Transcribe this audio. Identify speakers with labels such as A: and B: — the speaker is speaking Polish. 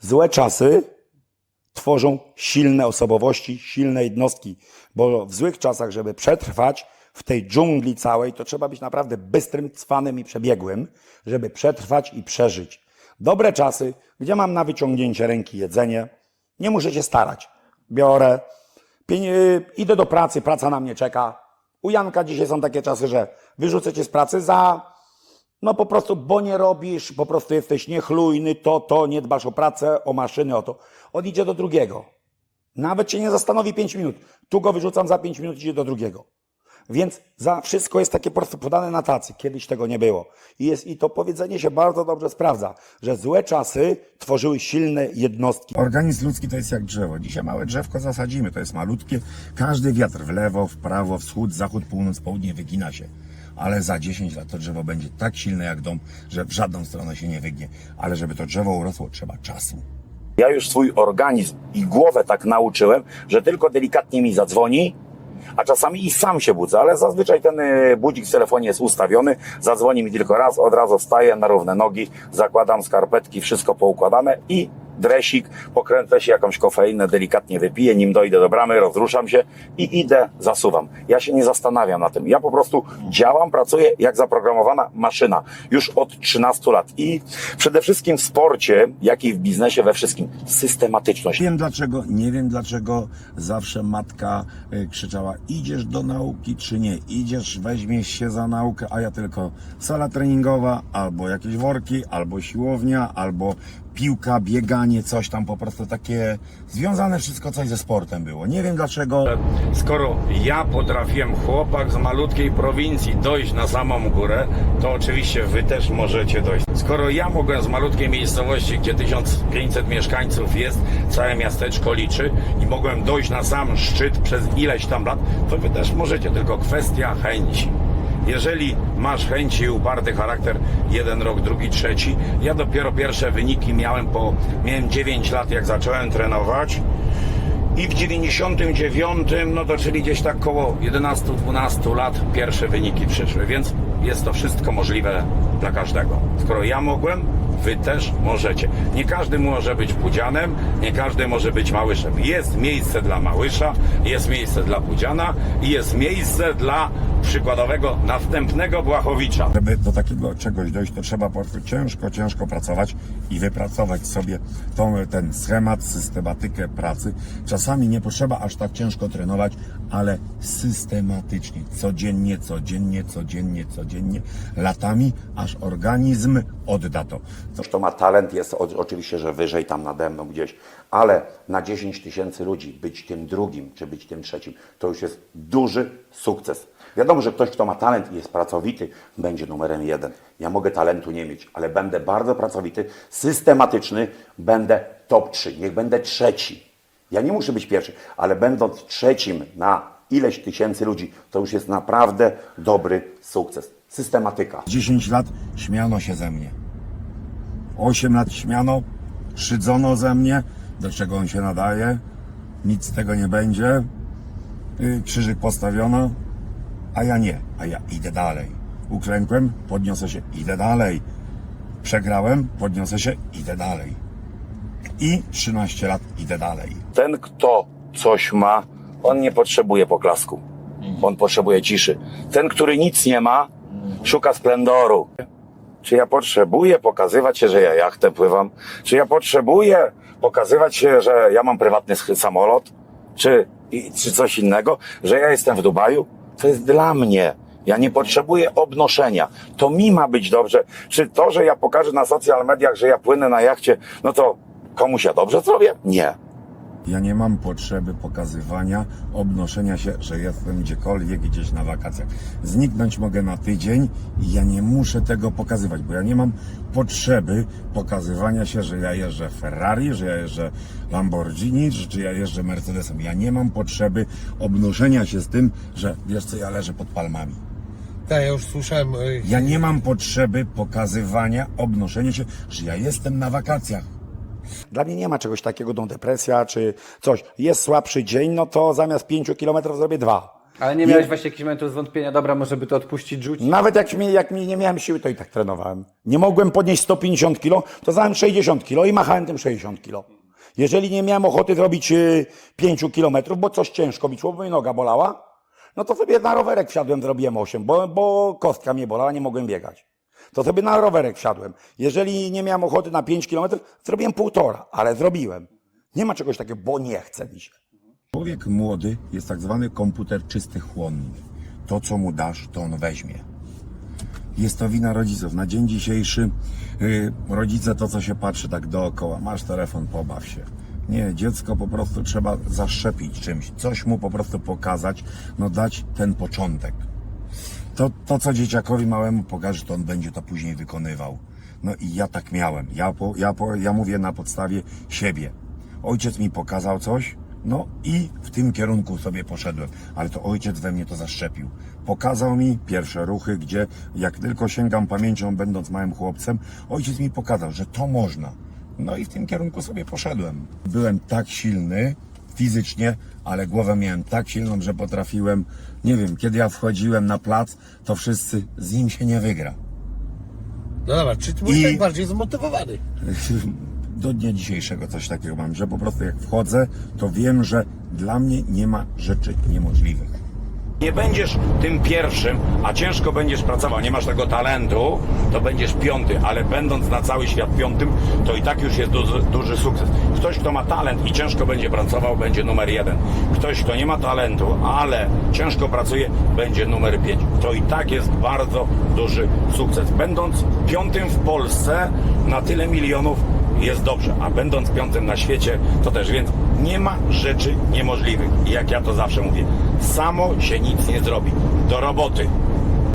A: złe czasy tworzą silne osobowości, silne jednostki, bo w złych czasach, żeby przetrwać w tej dżungli całej, to trzeba być naprawdę bystrym, cwanym i przebiegłym, żeby przetrwać i przeżyć. Dobre czasy, gdzie mam na wyciągnięcie ręki jedzenie, nie muszę się starać. Biorę, idę do pracy, praca na mnie czeka. U Janka dzisiaj są takie czasy, że wyrzucę cię z pracy za no po prostu, bo nie robisz, po prostu jesteś niechlujny, to, to, nie dbasz o pracę, o maszyny, o to. On idzie do drugiego. Nawet się nie zastanowi 5 minut. Tu go wyrzucam za 5 minut, idzie do drugiego. Więc za wszystko jest takie po prostu podane na tacy. Kiedyś tego nie było. I, jest, I to powiedzenie się bardzo dobrze sprawdza, że złe czasy tworzyły silne jednostki.
B: Organizm ludzki to jest jak drzewo. Dzisiaj małe drzewko zasadzimy, to jest malutkie. Każdy wiatr w lewo, w prawo, wschód, zachód, północ, południe wygina się. Ale za 10 lat to drzewo będzie tak silne jak dom, że w żadną stronę się nie wygnie. Ale żeby to drzewo urosło, trzeba czasu.
A: Ja już swój organizm i głowę tak nauczyłem, że tylko delikatnie mi zadzwoni, a czasami i sam się budzę, ale zazwyczaj ten y, budzik w telefonie jest ustawiony, zadzwoni mi tylko raz, od razu wstaję na równe nogi, zakładam skarpetki, wszystko poukładane i dresik, pokręcę się jakąś kofeinę, delikatnie wypiję, nim dojdę do bramy, rozruszam się i idę, zasuwam. Ja się nie zastanawiam na tym. Ja po prostu działam, pracuję jak zaprogramowana maszyna już od 13 lat i przede wszystkim w sporcie, jak i w biznesie, we wszystkim systematyczność.
B: Wiem dlaczego, nie wiem dlaczego zawsze matka y, krzyczała idziesz do nauki czy nie, idziesz, weźmiesz się za naukę, a ja tylko sala treningowa, albo jakieś worki, albo siłownia, albo piłka, bieganie, coś tam po prostu takie związane wszystko coś ze sportem było. Nie wiem dlaczego.
C: Skoro ja potrafiłem, chłopak z malutkiej prowincji, dojść na samą górę, to oczywiście wy też możecie dojść. Skoro ja mogłem z malutkiej miejscowości, gdzie 1500 mieszkańców jest, całe miasteczko liczy i mogłem dojść na sam szczyt przez ileś tam lat, to wy też możecie, tylko kwestia chęci. Jeżeli masz chęci i uparty charakter, jeden rok, drugi, trzeci. Ja dopiero pierwsze wyniki miałem po, miałem 9 lat jak zacząłem trenować. I w 99, no to czyli gdzieś tak koło 11-12 lat pierwsze wyniki przyszły, więc jest to wszystko możliwe dla każdego. Skoro ja mogłem, wy też możecie. Nie każdy może być pudzianem, nie każdy może być małyszem. Jest miejsce dla małysza, jest miejsce dla pudziana i jest miejsce dla przykładowego następnego Błachowicza.
B: Żeby do takiego czegoś dojść, to trzeba po prostu ciężko, ciężko pracować i wypracować sobie tą, ten schemat, systematykę pracy. Czasami nie potrzeba aż tak ciężko trenować, ale systematycznie, codziennie, codziennie, codziennie, codziennie, latami, aż organizm odda to.
A: Kto ma talent, jest oczywiście, że wyżej tam nade mną gdzieś, ale na 10 tysięcy ludzi być tym drugim, czy być tym trzecim, to już jest duży sukces. Wiadomo, że ktoś, kto ma talent i jest pracowity, będzie numerem jeden. Ja mogę talentu nie mieć, ale będę bardzo pracowity, systematyczny, będę top 3, niech będę trzeci. Ja nie muszę być pierwszy, ale będąc trzecim na ileś tysięcy ludzi, to już jest naprawdę dobry sukces. Systematyka.
B: 10 lat śmiano się ze mnie. 8 lat śmiano, szydzono ze mnie, do czego on się nadaje, nic z tego nie będzie. Y, Krzyżyk postawiono, a ja nie, a ja idę dalej. Uklękłem, podniosę się, idę dalej. Przegrałem, podniosę się, idę dalej. I 13 lat idę dalej.
A: ten, kto coś ma, on nie potrzebuje poklasku. On potrzebuje ciszy. Ten, który nic nie ma, szuka splendoru. Czy ja potrzebuję pokazywać się, że ja jachtem pływam? Czy ja potrzebuję pokazywać się, że ja mam prywatny samolot? Czy, i, czy coś innego? Że ja jestem w Dubaju? To jest dla mnie. Ja nie potrzebuję obnoszenia. To mi ma być dobrze. Czy to, że ja pokażę na social mediach, że ja płynę na jachcie, no to komuś ja dobrze zrobię? Nie.
B: Ja nie mam potrzeby pokazywania, obnoszenia się, że jestem gdziekolwiek, gdzieś na wakacjach. Zniknąć mogę na tydzień i ja nie muszę tego pokazywać, bo ja nie mam potrzeby pokazywania się, że ja jeżdżę Ferrari, że ja jeżdżę Lamborghini, że czy ja jeżdżę Mercedesem. Ja nie mam potrzeby obnoszenia się z tym, że wiesz co, ja leżę pod palmami.
D: Tak, ja już słyszałem.
B: Ja nie mam potrzeby pokazywania, obnoszenia się, że ja jestem na wakacjach.
A: Dla mnie nie ma czegoś takiego, no depresja czy coś. Jest słabszy dzień, no to zamiast 5 kilometrów zrobię dwa.
E: Ale nie miałeś właśnie jakichś momentów zwątpienia, dobra, może by to odpuścić, rzucić?
F: Nawet jak mi, jak mi nie miałem siły, to i tak trenowałem. Nie mogłem podnieść 150 kg, to zająłem 60 kg i machałem tym 60 kg. Jeżeli nie miałem ochoty zrobić y, 5 kilometrów, bo coś ciężko mi szło, bo mi noga bolała, no to sobie na rowerek wsiadłem, zrobiłem 8, bo, bo kostka mnie bolała, nie mogłem biegać. To sobie na rowerek wsiadłem. Jeżeli nie miałem ochoty na 5 kilometrów, zrobiłem półtora, ale zrobiłem. Nie ma czegoś takiego, bo nie chce mi się.
B: Człowiek młody jest tak zwany komputer czystych chłonnych. To, co mu dasz, to on weźmie. Jest to wina rodziców. Na dzień dzisiejszy yy, rodzice to, co się patrzy tak dookoła. Masz telefon, pobaw się. Nie, dziecko po prostu trzeba zaszczepić czymś, coś mu po prostu pokazać, no dać ten początek. To, to co dzieciakowi małemu pokaże, to on będzie to później wykonywał. No i ja tak miałem. Ja, po, ja, po, ja mówię na podstawie siebie. Ojciec mi pokazał coś, no i w tym kierunku sobie poszedłem. Ale to ojciec we mnie to zaszczepił. Pokazał mi pierwsze ruchy, gdzie jak tylko sięgam pamięcią, będąc małym chłopcem, ojciec mi pokazał, że to można. No i w tym kierunku sobie poszedłem. Byłem tak silny fizycznie, ale głowę miałem tak silną, że potrafiłem, nie wiem, kiedy ja wchodziłem na plac, to wszyscy z nim się nie wygra.
D: No dobra, czy ty byłeś
B: I-
D: tak bardziej zmotywowany?
B: Do dnia dzisiejszego coś takiego mam, że po prostu jak wchodzę, to wiem, że dla mnie nie ma rzeczy niemożliwych.
A: Nie będziesz tym pierwszym, a ciężko będziesz pracował, nie masz tego talentu, to będziesz piąty, ale będąc na cały świat piątym, to i tak już jest duży, duży sukces. Ktoś, kto ma talent i ciężko będzie pracował, będzie numer jeden. Ktoś, kto nie ma talentu, ale ciężko pracuje, będzie numer pięć. To i tak jest bardzo duży sukces. Będąc piątym w Polsce na tyle milionów jest dobrze, a będąc piątym na świecie, to też więc nie ma rzeczy niemożliwych. I jak ja to zawsze mówię, samo się nic nie zrobi. Do roboty.